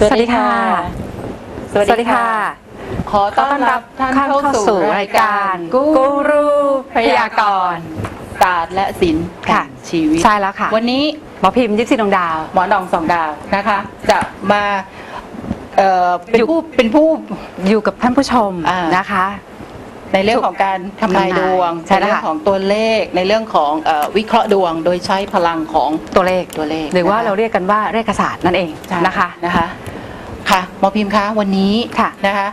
สวัสดีค่ะ สวัสดีค่ะ ขอต้อนรับท่านเข้าสู่รายการกูรูพยากรณ์ศาสตร์และศิลป์ค่ะแห่งชีวิต ใช่แล้วค่ะ วันนี้หมอพิมพ์ยิปซีดวงดาว หมอดองสองดาวนะคะ จะมาเอ่อเป็นอยู่ผู้เป็นผู้อยู่กับท่านผู้ชมอ่านนะคะ ในเรื่องของการทำนายทำนายดวงใช่ในแล้วเรื่อค่ะงของตัวเลขในเรื่องของเอ่อวิเคราะห์ดวง โดยใช้พลังของตัวเลขตัวเลข หรือว่าะคะเราเรียกกันว่าเลขศาสตร์นั่นเองใช่นะคะนะคะ ค่ะหมอพิมพ์คะวันนี้ค่ะนะคะ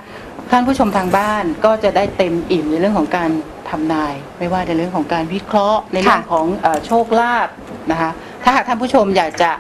ท่านผู้ชมทางบ้านก็จะได้เต็มอิ่มในเรื่องของการทำนาย ไม่ว่าในเรื่องของการวิเคราะห์ ในเรื่องของเอ่อโชคลาภนะคะถ้าหากท่านผู้ชมอยากจะ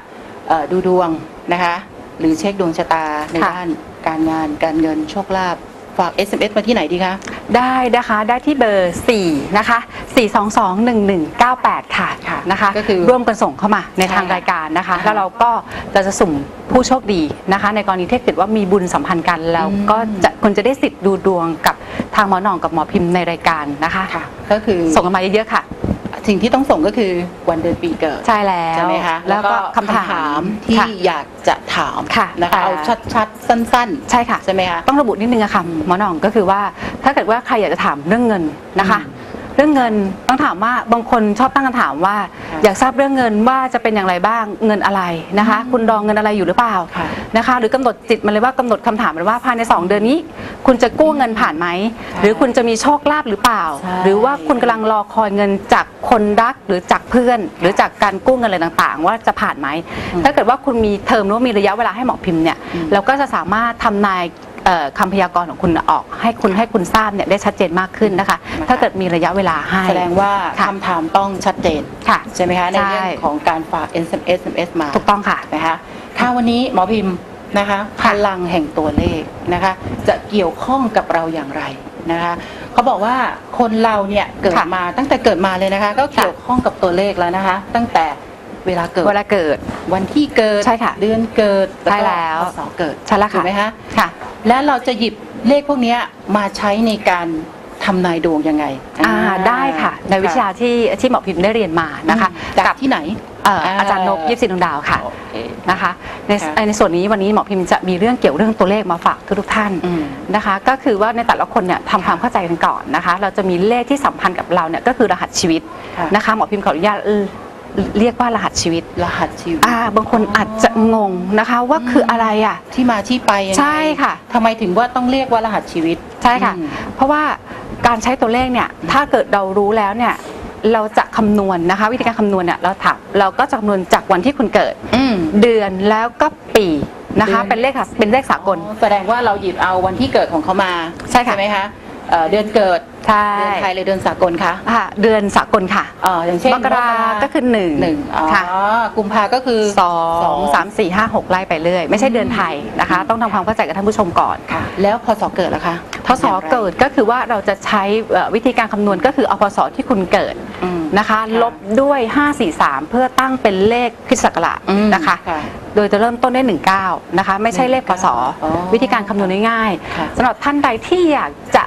เอ่อดูดวงนะคะหรือเช็คดวงชะตาในค่ะด้านการงานการเงินโชคลาภ ฝาก SMS มาที่ไหนดีคะ ได้นะคะได้ที่เบอร์4นะคะ4221198 ค่ะค่ะนะคะก็คือร่วมกันส่งเข้ามาในทางใช่ค่ะรายการนะคะ อ่าแล้วเราก็เราจะสุ่มผู้โชคดีนะคะ ในกรณีที่เกิดว่ามีบุญสัมพันธ์กันแล้วอืม ก็จะคุณจะได้สิทธิ์ดูดวงกับทางหมอหนองกับหมอพิมพ์ในรายการนะคะค่ะก็คือส่งกันมาเยอะๆค่ะ สิ่งที่ต้องส่งก็คือวันเดือนปีเกิดใช่แล้วใช่ไหมคะแล้วก็คำถามที่ค่ะอยากจะถามค่ะนะคะแต่เอาชัดๆ สั้นใช่ค่ะๆใช่ไหมคะ ต้องระบุนิดนึงอะค่ะหมอหน่องก็คือว่าถ้าเกิดว่าใครอยากจะถามเรื่องเงินนะคะ อืม เรื่องเงินต้องถามว่าบางคนชอบตั้งคำถามว่าค่ะอยากทราบเรื่องเงินว่าจะเป็นอย่างไรบ้างเงินอะไรนะคะอืมคุณดองเงินอะไรอยู่หรือเปล่าค่ะนะคะ หรือกำหนดจิตมาเลยว่ากำหนดคำถามมาเลยว่าภายใน 2 เดือนนี้ คุณจะกู้เงินผ่านไหมหรือคุณจะมีโชคลาภหรือเปล่าใช่หรือว่าคุณกำลังรอคอยเงินจากคนรักหรือจากเพื่อน หรือจากการกู้เงินอะไรต่างๆ ว่าจะผ่านไหมอืมถ้าเกิดว่าคุณมีเทอมหรือว่ามีระยะเวลาให้หมอพิมพ์เนี่ยอืมเราก็จะสามารถทำนายเอ่อ คำพยากรณ์ของคุณออก ให้คุณให้คุณทราบเนี่ยได้ชัดเจนมากขึ้นนะคะนะคะถ้าเกิดมีระยะเวลาให้แสดงว่าค่ะคำถามต้องชัดเจนค่ะใช่ไหมคะในใช่เรื่องของการฝาก SMS SMS มาถูกต้องค่ะนะคะถ้าวันนี้หมอพิมพ์นะคะพค่ะลังแห่งตัวเลขนะคะ จะเกี่ยวข้องกับเราอย่างไรนะคะเขาบอกว่าคนเราเนี่ยเกิดค่ะมาตั้งแต่เกิดมาเลยนะคะ ก็เกี่ยวข้องกับตัวเลขแล้วนะคะ ตั้งแต่เวลาเกิดเวลาเกิด วันที่เกิดใช่ค่ะเดือนเกิดใช่แล้วพศเกิดใช่แล้วถูค่ะกไหมคะค่ะ และเราจะหยิบเลขพวกเนี้ยมาใช้ในการทำนายดวงยังไงอ่าได้ค่ะ ในวิชาที่ที่หมอพิมพ์ได้เรียนมานะคะจากกับที่ไหนเอ่ออาอ่าอาจารย์นกยิบสินดวงดาวค่ะโอเคนะคะในค่ะในส่วนนี้วันนี้หมอพิมพ์จะมีเรื่องเกี่ยวเรื่องตัวเลขมาฝากทุกๆท่านอืมนะคะ ก็คือว่าในแต่ละคนเนี่ยทำความเข้าใจกันก่อนนะคะ เราจะมีเลขที่สัมพันธ์กับเราเนี่ยก็คือรหัสชีวิตค่ะนะคะหมอพิมพ์ขออนุญาต เอ่อเรียกว่ารหัสชีวิต รหัสชีวิตอ่าบางคนอาจจะงงนะคะว่าคืออะไรอะ ที่มาที่ไปยังไงใช่ค่ะ ทำไมถึงว่าต้องเรียกว่ารหัสชีวิต ใช่ค่ะ อืม เพราะว่าการใช้ตัวเลขเนี่ยถ้าเกิดเรารู้แล้วเนี่ยเราจะคำนวณนะคะ วิธีการคำนวณเนี่ยเราถามเราก็จะคำนวณจากวันที่คุณเกิด อืม เดือนแล้วก็ปีนะคะ เดือน เป็นเลขค่ะเป็นเลขสากล อ๋อแสดงว่าเราหยิบเอาวันที่เกิดของเขามาใช่ค่ะ ไหมคะ เอ่อเดือนเกิดใช่ เดือนไทยหรือเดือนสากลคะค่ะเดือนสากลค่ะเอ่ออย่างเช่นมกราก็คือหนึ่งหนึ่งอ๋อค่ะกุมภาก็คือ สองสามสี่ห้าหกไล่ไปเรื่อย ไม่ใช่เดือนไทยนะคะ ต้องทำความเข้าใจกับท่านผู้ชมก่อนค่ะ แล้วพศเกิดล่ะคะพศเกิดก็คือว่าเราจะใช้เอ่อวิธีการคำนวณก็คือเอาพศที่คุณเกิดอืม นะคะ ลบด้วย 543 เพื่อตั้งเป็นเลขคริสตศักราชอืมนะคะ ค่ะโดยจะเริ่มต้นด้วย19นะคะ ไม่ใช่เลขพศอ๋อวิธีการคำนวณง่ายค่ะ ๆสำหรับท่านใดที่อยากจะ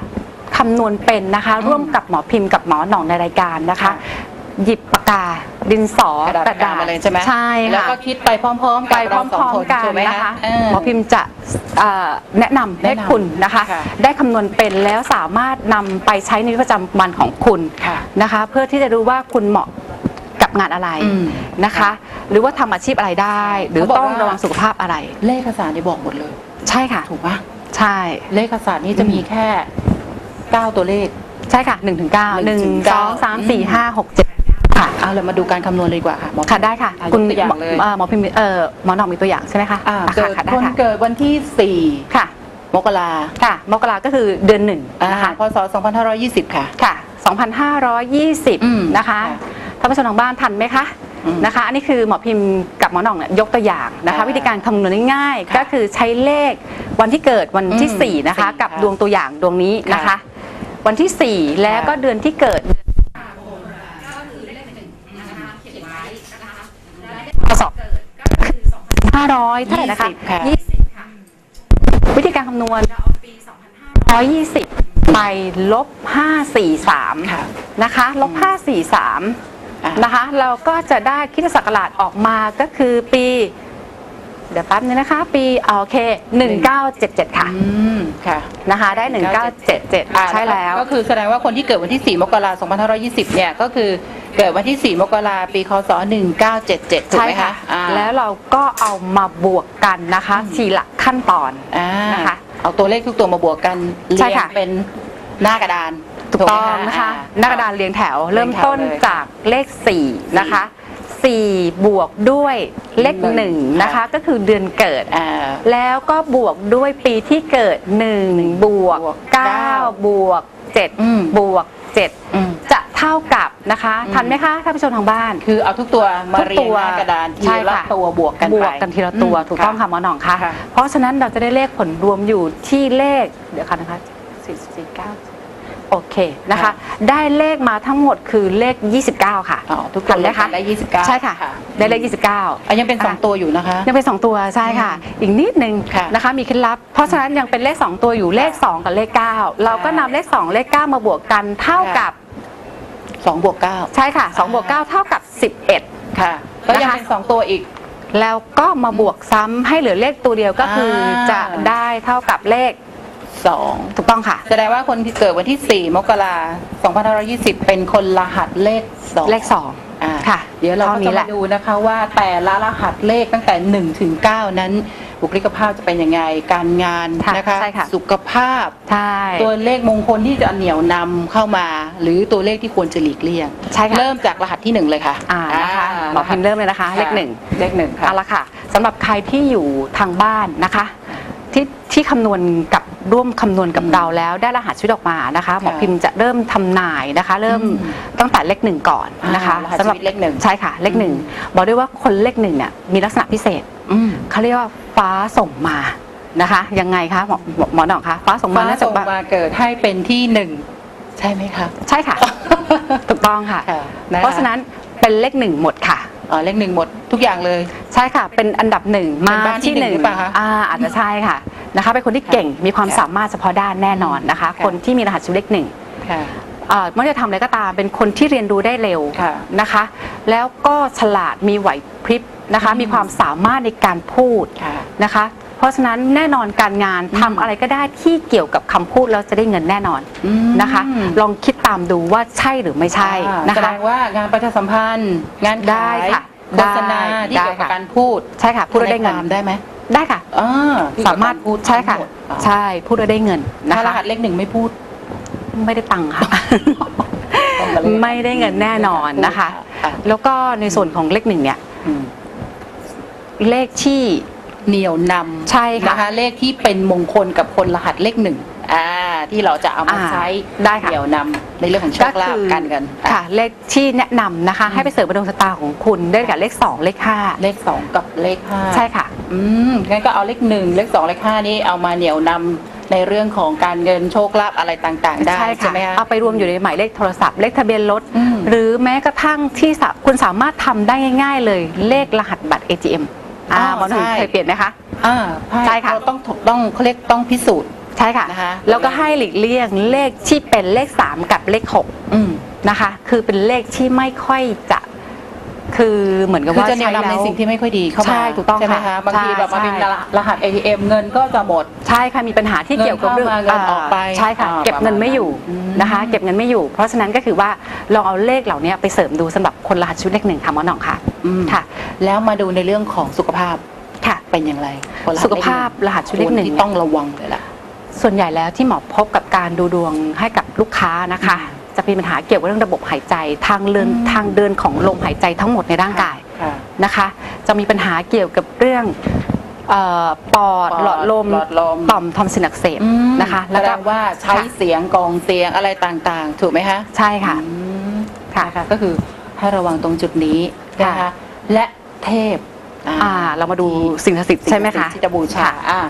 คำนวณเป็นนะคะอืมร่วมกับหมอพิมพ์กับหมอหนองในรายการนะคะค่ะหยิบปากกาดินสอกระดาษปากกามาเลยใช่ไหมใช่แล้วค่ะก็คิดไปพร้อมๆไปกับพเราสองร้อมคนๆกันใช่ไหมนะคะเออหมอพิมพ์จะเอ่อแนะนำให้แนะนำคุณนะคะค่ะได้คำนวณเป็นแล้วสามารถนำไปใช้ในชีวิตประจำวันของคุณค่ะนะคะ เพื่อที่จะรู้ว่าคุณเหมาะกับงานอะไรอืมนะคะ หรือว่าทำอาชีพอะไรได้ หรือเขาบอกต้องว่าระวังสุขภาพอะไร เลขศาสตร์นี่บอกหมดเลย ใช่ค่ะถูกปะใช่เลขศาสตร์นี่จะมีแค่ 9 ตัวเลข ใช่ค่ะ1นถึงเก้าหนึ่งถึงสเก้าองสามสี่ห้าหกเจ็ดค่ะเอาเรามาดูการคำนวณเลยดีกว่าค่ะหมอ ค่ะได้ค่ะอะคุณยกตัวอย่างเลยเอ่อหมอพิมพ์เอ่อหมอหนองมีตัวอย่างใช่ไหมคะอ่าอะเกิดค่ะได้คนค่ะเกิดวันที่ ค่ะ4 มกราค่ะมกราก็คือเดือนหนึ่งอ่านะคะพศ 2520 ค่ะ ค่ะ อืม2,520 นะคะค่ะท่านผู้ชมทางบ้านทันไหมคะอืมนะคะ อันนี้คือหมอพิมพ์กับหมอหน่องเนี่ยยกตัวอย่างนะคะ อ่าวิธีการคำนวณง่ายๆค่ะก็คือใช้เลขวันที่เกิดวันที่อืม4นะคะ สี่กับค่ะดวงตัวอย่างดวงนี้นะคะ ค่ะ วันที่ 4 แล้วก็ค่ะเดือนที่เกิดพศห้าร้อยเท่าไหร่นะคะ20ค่ะยี่สิบค่ะวิธีการคำนวณเราเอาปี2520 ไปลบ 543ค่ะนะคะ ลบอะ543 นะคะ เราก็จะได้คริสตศักราชออกมาก็คือปี เดี๋ยวแป๊บนึงนะคะ ปีอ่าโอเค 1977 ค่ะ อืมค่ะนะคะ ได้ 1977ใช่แล้ว ก็คือแสดงว่าคนที่เกิดวันที่ 4 มกราคม2520 เนี่ย ก็คือเกิดวันที่ 4 มกราคมปี คศ 1977 ถูกใช่ไหมค่ะคะอ่าแล้วเราก็เอามาบวกกันนะคะทีละขั้นตอน อ่านะคะเอาตัวเลขทุกตัวมาบวกกันใช่เรียงค่ะ เป็นหน้ากระดานถูกต้องไหมนะคะอ่ หน้ากระดานเรียงแถว เริ่มต้นเรียงแถวเลยจากเลข 4 นะคะ 4 บวกด้วยเลขหนึ่ง1นะคะ ก็คือเดือนเกิด อ่า แล้วก็บวกด้วยปีที่เกิด 1 บวก บวกเก้า9 บวก อืม 7 บวก7อืมจะเท่ากับนะคะ อืม ทันไหมคะท่านผู้ชมทางบ้าน คือเอาทุกตัวมาทุกเรียตังวหน้ากระดานทีใช่ละค่ะ ตัวบวกกันบไปวกกันทีละตัวอืมถูกต้องค่ะหมอหนองคะค่ะ เพราะฉะนั้นเราจะได้เลขผลรวมอยู่ที่เลขเดี๋ยวค่ะนะคะสี่สี่เก้า โอเคนะคะ ได้เลขมาทั้งหมดคือเลข 29 ค่ะอ๋อทุกตัวทันไหมคะได้29 ใช่ค่ะ ได้เลข 29อะยังเป็น 2 ตัวอยู่นะคะ ยังเป็น 2 ตัวใช่ค่ะ อีกนิดนึงค่ะนะคะ มีเคล็ดลับ เพราะฉะนั้นยังเป็นเลข 2 ตัวอยู่เลข 2 กับเลข 9 เราก็นำเลข 2 เลข 9 มาบวกกันเท่ากับ2บวก9ใช่ค่ะ2บวก9เท่ากับ 11 ค่ะก็ยังนะคะเป็น 2 ตัวอีกแล้วก็มาบวกซ้ำให้เหลือเลขตัวเดียวก็คืออาจะได้เท่ากับเลข 2 ถูกต้องค่ะ แสดงว่าคนที่เกิดวันที่ 4 มกราคม2520 เป็นคนรหัสเลข 2 เลขอ่าค่ะเดี๋ยวเราก็เท่านี้จะแหมาละดูนะคะว่าแต่ละรหัสเลขตั้งแต่ 1 ถึง 9 นั้น บุคลิกภาพจะเป็นยังไง การงานค่ะนะคะใช่ค่ะสุขภาพใช่ตัวเลขมงคลที่จะเหนี่ยวนำเข้ามา หรือตัวเลขที่ควรจะหลีกเลี่ยงใช่ค่ะเริ่มจากรหัสที่หนึ่งเลยค่ะอ่านะคะาหมอพิมพ์เริ่มเลยนะคะ เลขหนึ่งเลขหนึ่งค่ะเอาละค่ะสำหรับใครที่อยู่ทางบ้านนะคะที่ที่คำนวณกับ ร่วมคำนวณกับอืมเราแล้วได้รหัสชีวิตออกมานะคะหมอค่ะพิมพ์จะเริ่มทำนายนะคะ เริ่มอืมตั้งแต่เลขหนึ่งก่อนนะคะอ่ารหัสสำหรัชีวิตเลขหนึ่งใช่ค่ะเลขหนึ่งอืมบอกได้ว่าคนเลขหนึ่งเนี่ยมีลักษณะพิเศษอืมเขาเรียกว่าฟ้าส่งมานะคะยังไงคะหมอหมอหมอหนองคะฟ้าส่งมาฟ้าน่าจะส่งมาเกิดให้เป็นที่หนึ่งใช่ไหมคะใช่ค่ะถูกต้องค่ะค่ะคเพราะฉะนั้นเป็นเลขหนึ่งหมดค่ะอ๋อเลขหนึ่งหมดทุกอย่างเลย ใช่ค่ะ เป็นอันดับหนึ่งมาเป็นบ้านที่ที่หหนึ่นึ่งงหรือเปล่าคะอ่าอาจจะใช่ค่ะ นะคะเป็นคนที่เก่งมีความค่ะสามารถเฉพาะด้านแน่นอนนะคะค่ะคนที่มีรหัสชีวิตเลขหนึ่งค่ะอ่าไม่ว่าจะทำอะไรก็ตามเป็นคนที่เรียนรู้ได้เร็วค่ะนะคะ แล้วก็ฉลาดมีไหวพริบนะคะอืมมีความสามารถในการพูดค่ะนะคะ เพราะฉะนั้นแน่นอนการงานอืมทำอะไรก็ได้ที่เกี่ยวกับคำพูดแล้วจะได้เงินแน่นอนอืมนะคะ ลองคิดตามดูว่าใช่หรือไม่ใช่อ่านะแสดคะงว่างานประชาสัมพันธ์งานได้ขายค่ะโฆษณาได้ที่เกี่ยวกับได้ค่ะการพูดใช่ค่ะพูดแล้วได้เงินทำได้ไหม ได้ค่ะ อ่าที่สามารถเกี่ยวกับกพูดใช่ค่ะ ทั้งหมดอ่าใช่พูดแล้วได้เงินนะถ้ารคะหัสเลขหนึ่งไม่พูดไม่ได้ตังค์ค่ะ ต้องมาเรียนไม่ได้เงินแน่นอนนะคะ อ่แล้วก็ในส่วนของเลขหนึ่งเนี่ย อืมเลขที่เหนียวนำใช่ค่ะ นะคะ เลขที่เป็นมงคลกับคนรหัสเลขหนึ่งอ่า ที่เราจะเอามาอ่าใช้ได้ค่ะเหนียวนำในเรื่องของโชคลาภการเงินอะค่ะ เลขที่แนะนำนะคะอืมให้ไปเสริมดวงชะตาของคุณได้กับเลข 2 เลขเลขสองกับเลขห้า5ใช่ค่ะ อืมงั้นก็เอาเลขหนึ่งเลขสองเลขห้านี้เอามาเหนียวนำในเรื่องของการเงินโชคลาภอะไรต่างๆ ได้ใช่ใช่ค่ะไหมคะเอาไปรวมอยู่ในหมายเลขโทรศัพท์เลขทะเบียนรถอืมหรือแม้กระทั่งที่สาคุณสามารถทำได้ง่าย ๆ เลยเลขรหัสบัตร ATM อ่าอ๋อหมอหนุ่มใช่เคยเปลี่ยนไหมคะอ่าใช่ค่ะเราต้องถูกต้องเขาเรียกต้องพิสูจน์ ใช่ค่ะนะคะแล้วก็ให้หลีกเลี่ยงเลขที่เป็นเลข 3 กับเลข6อืมนะคะ คือเป็นเลขที่ไม่ค่อยจะคือเหมือนกับคือว่าจะแนะใช้แล้นำในวสิ่งที่ไม่ค่อยดีเข้ามาใช่ถูกต้องใช่ไหมค่ะคะบางทีใช่แบบมาเป็นใช่รหัส ATM เงินก็จะหมดใช่ค่ะมีปัญหาที่เกี่ยวกับเรื่องเงินเข้ามาเงินออกไปใช่ค่ะอ่าเก็บเงินไม่อยู่ประมาณนั้นนะคะอืมเก็บเงินไม่อยู่ เพราะฉะนั้นก็คือว่าลองเอาเลขเหล่านี้ไปเสริมดูสำหรับคนรหัสชุดเลขหนึ่งค่ะหมอหน่องค่ะอืมค่ะ แล้วมาดูในเรื่องของสุขภาพค่ะเป็นอย่างไรคนรหัสุขภาพรหัสชุดเลขหนึ่งที่ต้องระวังเลยล่ะ ส่วนใหญ่แล้วที่หมอพบกับการดูดวงให้กับลูกค้านะคะอืมจะมีปัญหาเกี่ยวกับเรื่องระบบหายใจทางเดินอืม ทางเดินของลมหายใจทั้งหมดในร่างกายค่ะ นะคะ จะมีปัญหาเกี่ยวกับเรื่องเอ่อปอดปอดหลอดลมหลอดลม ต่อมทอมซินอักเสบอืม นะคะ แสแล้วดก็งว่าใช้ค่ะเสียงกองเสียงอะไรต่างๆ ถูกไหมคะใช่ค่ะ อืมค่ะ นะคะก็คือให้ระวังตรงจุดนี้นะค่ะ คะ และเทพอ่าเรามาดูสิ่งศักดิ์สิทธิ์ใช่ไหมคะ ที่จะบูชาค่ะ อ่า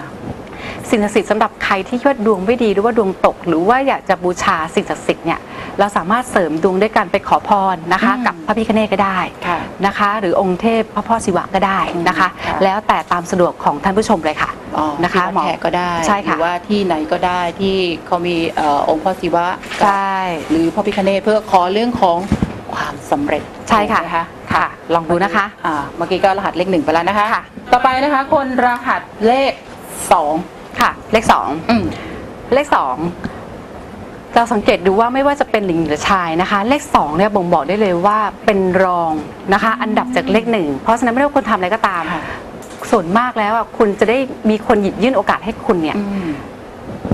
สิ่งศักดิ์สิทธิ์สำหรับใครที่คิดว่าดวงไม่ดีหรือว่าดวงตก หรือว่าอยากจะบูชาสิ่งศักดิ์สิทธิ์เนี่ยเราสามารถเสริมดวงด้วยการไปขอพรนะคะอืมกับพระพิฆเนศก็ได้ค่ะนะคะ หรือองค์เทพพระพ่อศิวะก็ได้นะคะค่ะแล้วแต่ตามสะดวกของท่านผู้ชมเลยค่ะอ๋อนะคะที่วัดหมอแขกก็ได้ใช่ค่ะหรือว่าที่ไหนก็ได้ที่เขามีเอ่อองค์พ่อศิวะใช่หรือพระพิฆเนศเพื่อขอเรื่องของความสำเร็จใช่ค่ะถูกไหมคะค่ะ ลองดูนะคะอ่าเมื่อกี้ก็รหัสเลขหนึ่งไปแล้วนะคะค่ะต่อไปนะคะ คนรหัสเลขสอง ค่ะ เลขสองอืมเลขสองเราสังเกตดูว่าไม่ว่าจะเป็นหญิงหรือชายนะคะ เลขสองเนี่ยบ่งบอกได้เลยว่าเป็นรองนะคะ อันดับจากเลขหนึ่งเพราะฉะนั้นไม่ว่าคุณทำอะไรก็ตามค่ะ ส่วนมากแล้วอะคุณจะได้มีคนหยิบยื่นโอกาสให้คุณเนี่ย อืม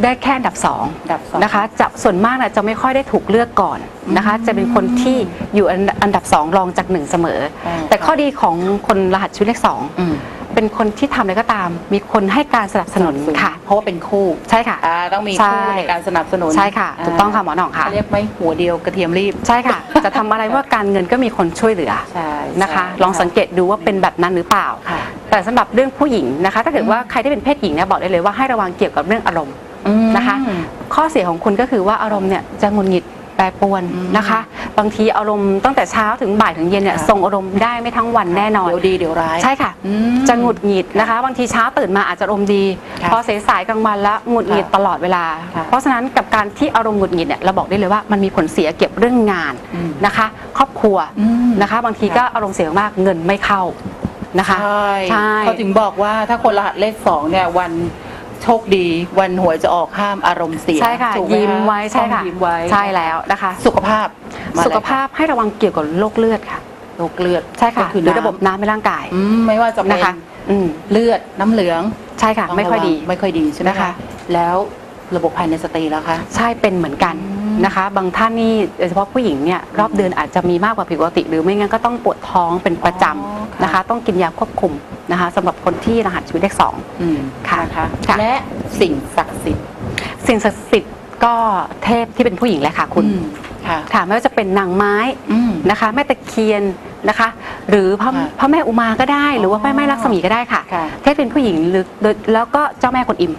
ได้แค่อันดับสองอันดับสอง นะคะจะส่วนมากนะจะไม่ค่อยได้ถูกเลือกก่อนนะคะอืมจะเป็นคนที่อยู่อันอันดับสองรองจากหนึ่งเสมออ่าแต่ข้อดีของคนรหัสชีวิตเลขสอง อืม เป็นคนที่ทำอะไรก็ตาม มีคนให้การสนับสนุน ค่ะ เพราะว่าเป็นคู่ใช่ค่ะ อ่าต้องมีใช่คู่ในการสนับสนุนใช่ค่ะ ถูกต้องค่ะหมอหน่องค่ะ เขาเรียกไม่หัวเดียวกระเทียมรีบ ใช่ค่ะ จะทำอะไรว่าการเงินก็มีคนช่วยเหลือใช่นะคะ ใช่ลองสังเกตดูว่าเป็นแบบนั้นหรือเปล่า ค่ะ แต่สำหรับเรื่องผู้หญิงนะคะ ถ้าเกิดว่าใครที่เป็นเพศหญิงเนี่ยบอกได้เลยว่าให้ระวังเกี่ยวกับเรื่องอารมณ์อืมนะคะ ข้อเสียของคุณก็คือว่าอารมณ์เนี่ยจะหงุดหงิดแปรปรวนอืมนะคะ บางทีอารมณ์ตั้งแต่เช้าถึงบ่ายถึงเย็นเนี่ยค่ะส่งอารมณ์ได้ไม่ทั้งวันแน่นอนเดี๋ยวดีเดี๋ยวร้ายใช่ค่ะอืมจะหงุดหงิดนะคะ บางทีเช้าตื่นมาอาจจะอารมณ์ดีค่ะพอสายๆกลางวันแล้วหงุดหงิดค่ะตลอดเวลาค่ะเพราะฉะนั้นกับการที่อารมณ์หงุดหงิดเนี่ยเราบอกได้เลยว่ามันมีผลเสียเกี่ยวกับเรื่องงานอืมนะคะ ครอบครัวอืมนะคะ บางทีก็อารมณ์เสียมากเงินไม่เข้านะคะใช่ใช่เขาถึงบอกว่าถ้าคนรหัสเลขสองเนี่ยวันโชคดีวันหวยจะออกห้ามอารมณ์เสียใช่ค่ะถูกหยิ้มไว้ใช่ต้องค่ะยิ้มไว้ใช่แล้วนะคะ สุขภาพ มสุขเลยค่ะภาพให้ระวังเกี่ยวกับโรคเลือดค่ะโรคเลือดใช่ค่ะก็คือหรือระบบน้น้ำในร่างกายำอืมไม่ว่าจะเป็นนะคะอืมเลือดน้ำเหลืองใช่ค่ะต้งไม่ค่อยดีระวังไม่ค่อยดีใช่ไหมนะคะคะแล้วระบบภายในสตรีแล้วคะใช่เป็นเหมือนกันอืมนะคะ บางท่านนี่โดยเฉพาะผู้หญิงเนี่ยรอบเดือนอาจจะมีมากกว่าผิดปกติ หรือไม่งั้นก็ต้องปวดท้องเป็นประจอ๋อำนะคะ ต้องกินยาควบคุมนะคะสำหรับคนที่รหัสชีวิตเลขสองอืมค่ะนะคะค่ะและสิ่งศักดิ์สิทธิ์สิ่งศักดิ์สิทธิ์ก็เทพที่เป็นผู้หญิงแหละค่ะคุณอืม ค่ะค่ะไม่ว่าจะเป็นนางไม้อืม นะคะ แม่ตะเคียนนะคะ หรือพระค่ะพระแม่อุมาก็ได้ หรือว่าอ๋อพระแม่ลักษมีก็ได้ค่ะ ค่ะ เทพเป็นผู้หญิงหรือโดยแล้วก็เจ้าแม่กวนอิม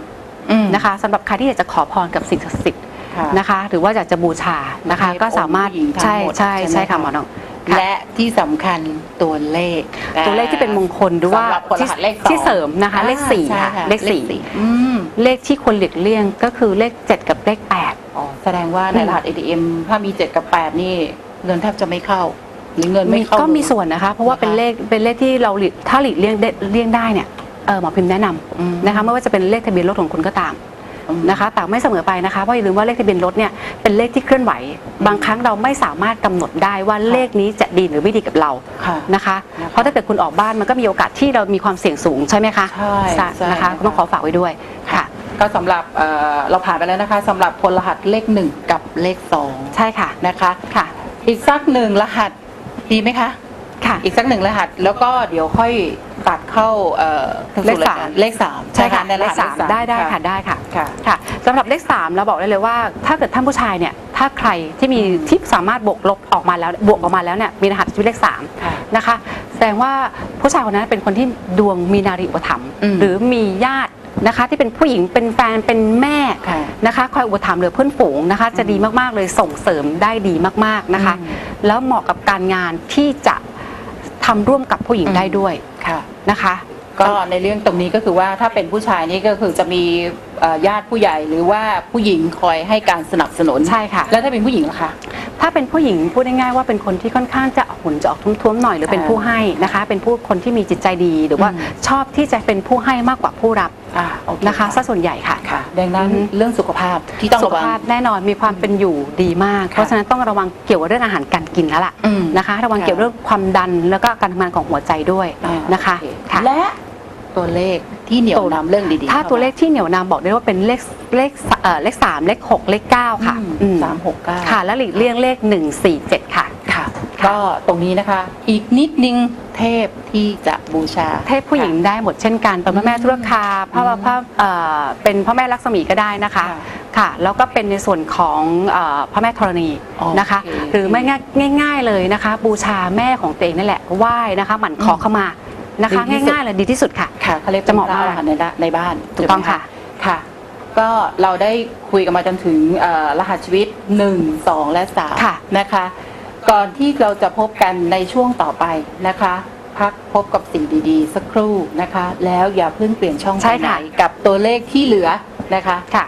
อืมนะคะสำหรับใครที่อยากจะขอพรกับสิ่งศักดิ์สิทธิ์ค่ะ นะคะ หรือว่าอยากจะบูชานะคะ เทพก็สามารถองค์หญิงทั้งใช่หมดใช่ใช่ไหมใช่ค่ะคะ หมอน้องค่ะและที่สำคัญตัวเลข ตัวเลขที่เป็นมงคลหรือว่าสำหรับคนรที่หัสเลขสองที่เสริมนะคะ อ่าเลขสี่ใช่ค่ะเลขสี่ อืม เลขที่ควรหลีกเลี่ยงก็คือเลข 7 กับเลข 8 อ๋อแสดงว่าในรหัส ATM ถ้ามี 7 กับ 8 นี่เงินแทบจะไม่เข้า หรือเงินไม่เข้าก็มีส่วนนะคะ เพราะว่านะคะเป็นเลขเป็นเลขที่เราหลีกถ้าหลีกเลี่ยงได้เลี่ยงได้เนี่ยเออหมอพิมพ์แนะนอืมำนะคะไม่ว่าจะเป็นเลขทะเบียนรถของคุณก็ตามอืมนะคะแต่ไม่เสมอไปนะคะเพราะอย่าลืมว่าเลขทะเบียนรถเนี่ยเป็นเลขที่เคลื่อนไหว บางครั้งเราไม่สามารถกำหนดได้ว่าเลขนี้จะดีหรือไม่ดีกับเราค่ะนะคะนะคะ เพราะถ้าเกิดคุณออกบ้านมันก็มีโอกาสที่เรามีความเสี่ยงสูงใช่ไหมคะใช่ใช่นะคะนะคะต้องขอฝากไว้ด้วยค่ะ ก็สำหรับเอ่อเราผ่านไปแล้วนะคะสำหรับคนรหัสเลข1กับเลขใช่ค่ะ2นะคะค่ะ อีกสักหนึ่งรหัสดีไหมคะ ค่ะ อีกสักหนึ่งรหัสแล้วก็เดี๋ยวค่อยตัดเข้าเอ่อเลขสาม เลขสามใช่ค่ะนรเลหัขสสามได้ได้ค่ะได้ค่ะ ค่ะ ค่ะสำหรับเลข 3 เราบอกได้เลยว่า ถ้าเกิดท่านผู้ชายเนี่ยถ้าใครที่มีที่สามารถบวกลบออกมาแล้วบวกออกมาแล้วเนี่ยมีรหัสชีวิตเลข3ค่ะนะคะแสดงว่าผู้ชายคนนั้นเป็นคนที่ดวงมีนารีอุปถัมภ์อืมหรือมีญาติ นะคะ ที่เป็นผู้หญิงเป็นแฟนเป็นแม่ค่ะนะคะ คอยอุปถัมภ์หรือเพื่อนฝูงนะคะ จะดีมากๆเลยส่งเสริมได้ดีมากๆนะคะอืมแล้วเหมาะกับการงานที่จะทำร่วมกับผู้หญิงอืมได้ด้วยค่ะนะคะ ก็ในเรื่องตรงนี้ก็คือว่าถ้าเป็นผู้ชายนี่ก็คือจะมีเอ่อ ญาติผู้ใหญ่หรือว่าผู้หญิงคอยให้การสนับสนุนใช่ค่ะ แล้วถ้าเป็นผู้หญิงล่ะคะ ถ้าเป็นผู้หญิงพูดง่ายๆว่าเป็นคนที่ค่อนข้างจะหุ่นจะออกทุ้มๆหน่อยหรือเป็นอ่าผู้ให้นะคะ เป็นผู้คนที่มีจิตใจดีหรือว่าอืมชอบที่จะเป็นผู้ให้มากกว่าผู้รับอ่าโอเนะคะซะส่วนใหญ่ค่ะค่ะ ดังนั้นอืมเรื่องสุขภาพที่ต้องสุระขวังภาพแน่นอนมีความเป็นอยู่ดีมากค่ะเพราะฉะนั้นต้องระวังเกี่ยวกับเรื่องอาหารการกินแล้วล่ะอืมนะคะ ระวังค่ะเกี่ยวกับเรื่องความดันแล้วก็การทำงานของหัวใจด้วยอ่านะคะโอเค่ะและตัวเลข ที่เหนียวนำเรื่องดีๆถ้าตัวเลขที่เหนียวนำบอกได้ว่าเป็นเลขเลขเอ่อเลขสามเลขหกเลขเก้าค่ะอืมสามหกเก้าค่ะ และหลีกเลี่ยงเลขหนึ่งสี่เจ็ดค่ะค่ะ ก็ตรงนี้นะคะ อีกนิดนึงเทพที่จะบูชา เทพผู้หญิงได้หมดเช่นกันเป็นพระแม่ธุรคาพระพระเอ่อเป็นพระแม่ลักษมีก็ได้นะคะค่ะค่ะแล้วก็เป็นในส่วนของเอ่อพระแม่ธรณีอ๋อนะคะโอเคหรือไม่ง่ายง่ายๆเลยนะคะ บูชาแม่ของตัวเองนั่นแหละไหว้นะคะ หมั่นขอเข้ามา นะคะดีที่สุด ง่ายๆเลยดีที่สุดค่ะ ค่ะเขาเรียกจะเหมาะมากป็นพรในบ้นในบ้านถูกต้องใช่ไหมค่ะ ค่ะ ก็เราได้คุยกันมาจนถึงเอ่อรหัสชีวิต 1 2 และค่ะ 3นะคะ ก่อนที่เราจะพบกันในช่วงต่อไปนะคะ พักพบกับสิ่งดีๆ สักครู่นะคะ แล้วอย่าเพิ่งเปลี่ยนช่องใช่ไปไหนค่ะกับตัวเลขที่เหลือนะคะ ค่ะ